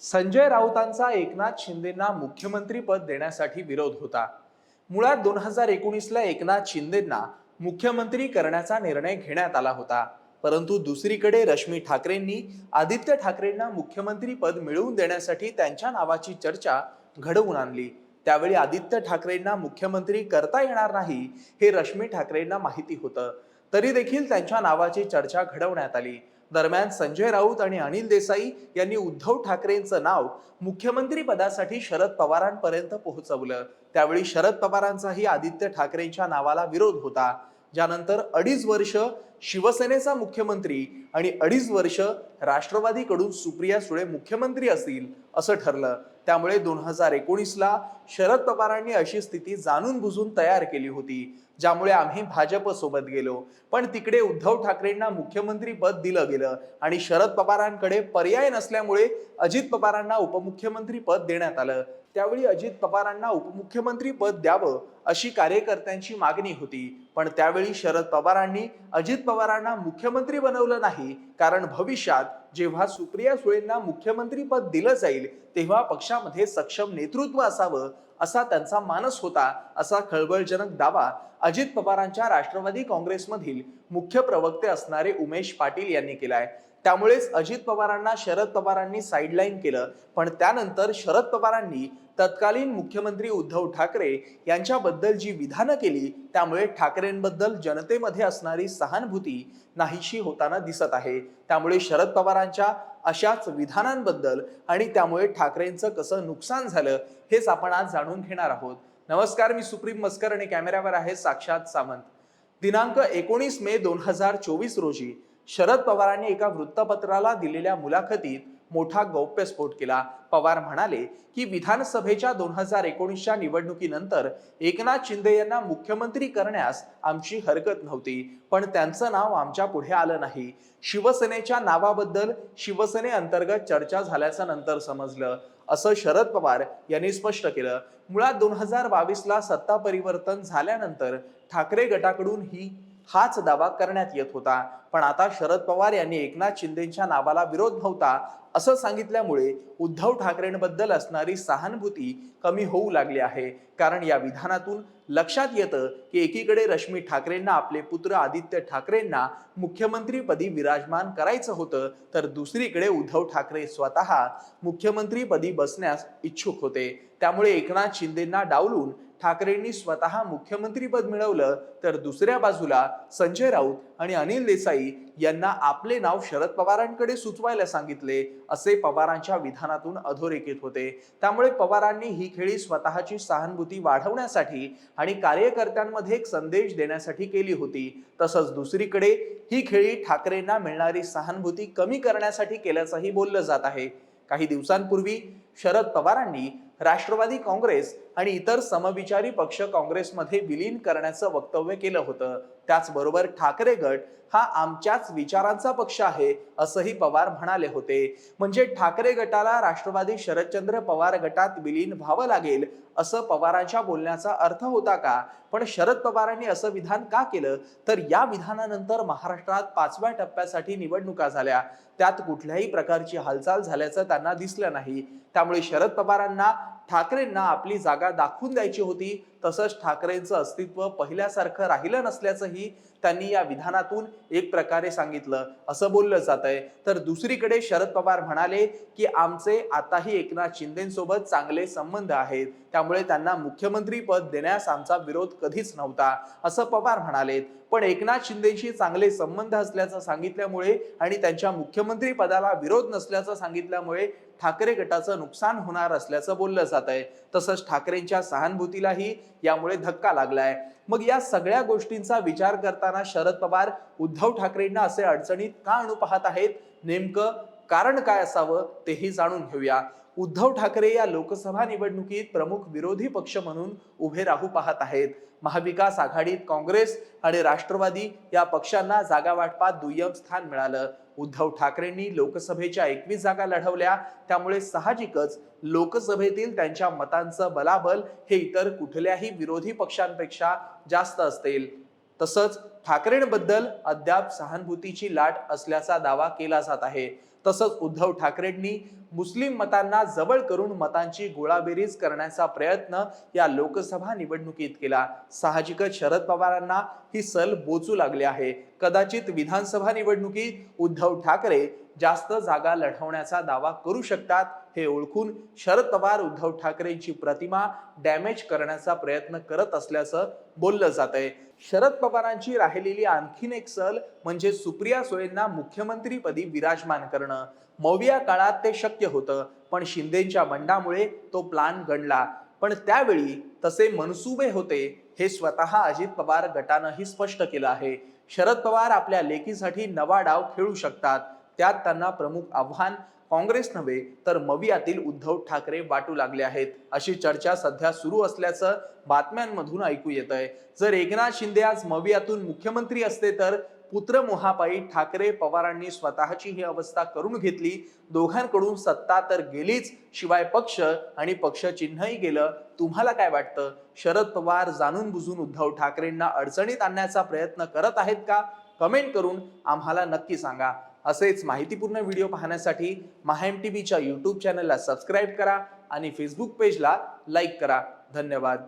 संजय राऊतांचा एकनाथ शिंदेंना मुख्यमंत्री पद देण्यासाठी विरोध होता. मुळात दोन हजार एकोणीसला एकनाथ शिंदेंना मुख्यमंत्री करण्याचा निर्णय घेण्यात आला होता. परंतु दुसरीकडे रश्मी ठाकरेंनी आदित्य ठाकरेंना मुख्यमंत्री पद मिळवून देण्यासाठी त्यांच्या नावाची चर्चा घडवून आणली. त्यावेळी आदित्य ठाकरेंना मुख्यमंत्री करता येणार नाही हे रश्मी ठाकरेंना माहिती होतं. तरी देखील त्यांच्या नावाची चर्चा घडवण्यात आली. दरम्यान संजय राऊत आणि अनिल देसाई यांनी उद्धव ठाकरेंचं नाव मुख्यमंत्री पदासाठी शरद पवारांपर्यंत पोहोचवलं. त्यावेळी शरद पवारांचाही आदित्य ठाकरेंच्या नावाला विरोध होता. ज्यानंतर अडीच वर्ष शिवसेनेचा मुख्यमंत्री आणि अडीच वर्ष राष्ट्रवादीकडून सुप्रिया सुळे मुख्यमंत्री असतील असं ठरलं. त्यामुळे दोन हजार एकोणीसला शरद पवारांनी अशी स्थिती जाणून बुजून तयार केली होती ज्यामुळे आम्ही भाजपसोबत गेलो. पण तिकडे उद्धव ठाकरेंना मुख्यमंत्री पद दिलं गेलं आणि शरद पवारांकडे पर्याय नसल्यामुळे अजित पवारांना उपमुख्यमंत्री पद देण्यात आलं. त्यावेळी अजित पवारांना उपमुख्यमंत्री पद द्यावं अशी कार्यकर्त्यांची मागणी होती. पण त्यावेळी शरद पवारांनी अजित पवारांना मुख्यमंत्री बनवलं नाही कारण भविष्यात जेव्हा सुप्रिया सुळेंना मुख्यमंत्रीपद दिलं जाईल तेव्हा पक्षामध्ये सक्षम नेतृत्व असावं असा त्यांचा मानस होता असा खळबळजनक दावा अजित पवारांच्या राष्ट्रवादी काँग्रेसमधील मुख्य प्रवक्ते असणारे उमेश पाटील यांनी केलाय. त्यामुळेच अजित पवारांना शरद पवारांनी साईडलाईन केलं पण त्यानंतर शरद पवारांनी तत्कालीन मुख्यमंत्री उद्धव ठाकरे यांच्याबद्दल जी विधानं केली त्यामुळे ठाकरेंबद्दल जनतेमध्ये असणारी सहानुभूती नाहीशी होताना दिसत आहे. त्यामुळे शरद पवारांच्या अशाच विधानांबद्दल आणि त्यामुळे ठाकरेंचं कसं नुकसान झालं हेच आपण आज जाणून घेणार आहोत. नमस्कार मी सुप्रीम मस्कर आणि कॅमेऱ्यावर आहे साक्षात सामंत. दिनांक एकोणीस मे दोन हजार चोवीस रोजी शरद पवारांनी एका वृत्तपत्राला दिलेल्या मुलाखतीत मोठा गौप्यस्फोट केला. पवार म्हणाले की विधानसभेच्या दोन हजार एकोणीसच्या निवडणुकीनंतर एकनाथ शिंदे यांना मुख्यमंत्री करण्यास आमची हरकत नव्हती. पण त्यांचं नाव आमच्या पुढे आलं नाही. शिवसेनेच्या नावाबद्दल शिवसेने अंतर्गत चर्चा झाल्याचं नंतर समजलं. असं शरद पवार यांनी स्पष्ट केलं. मुळात दोन हजार बावीसला सत्ता परिवर्तन झाल्यानंतर ठाकरे गटाकडून ही हाच दावा करण्यात येत होता. पण आता शरद पवार यांनी एकनाथ शिंदेच्या नावाला विरोध नव्हता असं सांगितल्यामुळे उद्धव ठाकरेंबद्दल असणारी सहानुभूती कमी होऊ लागली आहे. कारण या विधानातून लक्षात येतं की एकीकडे रश्मी ठाकरेंना आपले पुत्र आदित्य ठाकरेंना मुख्यमंत्रीपदी विराजमान करायचं होतं तर दुसरीकडे उद्धव ठाकरे स्वतः मुख्यमंत्रीपदी बसण्यास इच्छुक होते. त्यामुळे एकनाथ शिंदेंना डावलून ठाकरेंनी स्वतः मुख्यमंत्रीपद मिळवलं तर दुसऱ्या बाजूला संजय राऊत आणि अनिल देसाई यांना आपले नाव शरद पवारांकडे सुचवायला सांगितले असे पवारांच्या विधानातून अधोरेखित होते. त्यामुळे पवारांनी ही खेळी स्वतःची सहानुभूती वाढवण्यासाठी आणि कार्यकर्त्यांमध्ये एक संदेश देण्यासाठी केली होती. तसंच दुसरीकडे ही खेळी ठाकरेंना मिळणारी सहानुभूती कमी करण्यासाठी केल्याचंही बोललं जात आहे. काही दिवसांपूर्वी शरद पवारांनी राष्ट्रवादी काँग्रेस आणि इतर समविचारी पक्ष काँग्रेसमध्ये विलीन करण्याचं वक्तव्य केलं होतं. त्याचबरोबर ठाकरे गट हा आमच्याच विचारांचा पक्ष आहे असंही पवार म्हणाले होते. म्हणजे ठाकरे गटाला राष्ट्रवादी शरदचंद्र पवार गटात विलीन व्हावं लागेल असं पवारांच्या बोलण्याचा अर्थ होता का? पण शरद पवारांनी असं विधान का केलं? तर या विधानानंतर महाराष्ट्रात पाचव्या टप्प्यासाठी निवडणुका झाल्या. त्यात कुठल्याही प्रकारची हालचाल झाल्याचं त्यांना दिसलं नाही. त्यामुळे शरद पवारांना ठाकरेंना आपली जागा दाखवून द्यायची होती तसंच ठाकरेंचं अस्तित्व पहिल्यासारखं राहिलं नसल्याचंही त्यांनी या विधानातून एक प्रकारे सांगितलं. असं बोललं जात आहे तर दुसरीकडे शरद पवार म्हणाले की आमचे आताही एकनाथ शिंदेसोबत चांगले संबंध आहेत. त्यामुळे त्यांना मुख्यमंत्री पद देण्यास आमचा विरोध कधीच नव्हता. असं पवार म्हणालेत. पण एकनाथ शिंदेशी चांगले संबंध असल्याचं सांगितल्यामुळे आणि त्यांच्या मुख्यमंत्री पदाला विरोध नसल्याचं सांगितल्यामुळे ठाकरे गटाचं नुकसान होणार असल्याचं बोललं जात जात आहे. तसंच ठाकरेंच्या सहानुभूतीलाही यामुळे धक्का लागलाय. मग या सगळ्या गोष्टींचा विचार करताना शरद पवार उद्धव ठाकरेंना असे अडचणीत का आणू पाहत आहेत? नेमकं कारण काय असावं? तेही जाणून घेऊया. उद्धव ठाकरे या लोकसभा निवडणुकीत प्रमुख विरोधी पक्ष म्हणून उभे राहू पाहत आहेत. महाविकास आघाडीत काँग्रेस आणि राष्ट्रवादी या पक्षांना जागा वाटपात दुय्यम स्थान मिळालं. उद्धव ठाकरेंनी लोकसभेच्या एकवीस जागा लढवल्या. त्यामुळे साहजिकच लोकसभेतील त्यांच्या मतांचं बलाबल हे इतर कुठल्याही विरोधी पक्षांपेक्षा जास्त असतील. तसंच ठाकरेंबद्दल अद्याप सहानुभूतीची लाट असल्याचा दावा केला जात आहे. तसंच उद्धव ठाकरेंनी मुस्लिम मतांना जवळ करून मतांची गोळाबेरीज करण्याचा प्रयत्न या लोकसभा निवडणुकीत केला. साहजिकच शरद पवारांना ही सल बोचू लागली आहे. कदाचित विधानसभा निवडणुकीत उद्धव ठाकरे जास्त जागा लढवण्याचा दावा करू शकतात हे ओळखून शरद पवार उद्धव ठाकरेंची प्रतिमा डॅमेज करण्याचा प्रयत्न करत असल्याचं बोललं जात आहे शरद पवारांची राहिलेली आणखीन एक सल म्हणजे सुप्रिया सुळेंना मुख्यमंत्रीपदी विराजमान करणं. मौर्या काळात ते शक्य होतं. पण शिंदेच्या बंडामुळे तो प्लान घडला. पण त्यावेळी तसे मनसुबे होते हे स्वतः अजित पवार गटानंही स्पष्ट केलं आहे. शरद पवार आपल्या लेकीसाठी नवा डाव खेळू शकतात. त्यात त्यांना प्रमुख आव्हान काँग्रेस नव्हे तर मवियातील उद्धव ठाकरे वाटू लागले आहेत. अशी चर्चा सध्या सुरू असल्याचं बातम्यांमधून ऐकू येत आहे जर एकनाथ शिंदे आज मवियातून मुख्यमंत्री असते तर पुत्र मोहापायी ठाकरे पवारांनी स्वतःची ही अवस्था करून घेतली. दोघांकडून सत्ता तर गेलीच शिवाय पक्ष आणि पक्ष चिन्हही गेलं. तुम्हाला काय वाटतं? शरद पवार जाणून बुजून उद्धव ठाकरेंना अडचणीत आणण्याचा प्रयत्न करत आहेत का? कमेंट करून आम्हाला नक्की सांगा. असेच माहितीपूर्ण व्हिडिओ पाहण्यासाठी महाएम टीव्हीच्या यूट्यूब चॅनलला सबस्क्राईब करा आणि फेसबुक पेजला लाईक करा. धन्यवाद.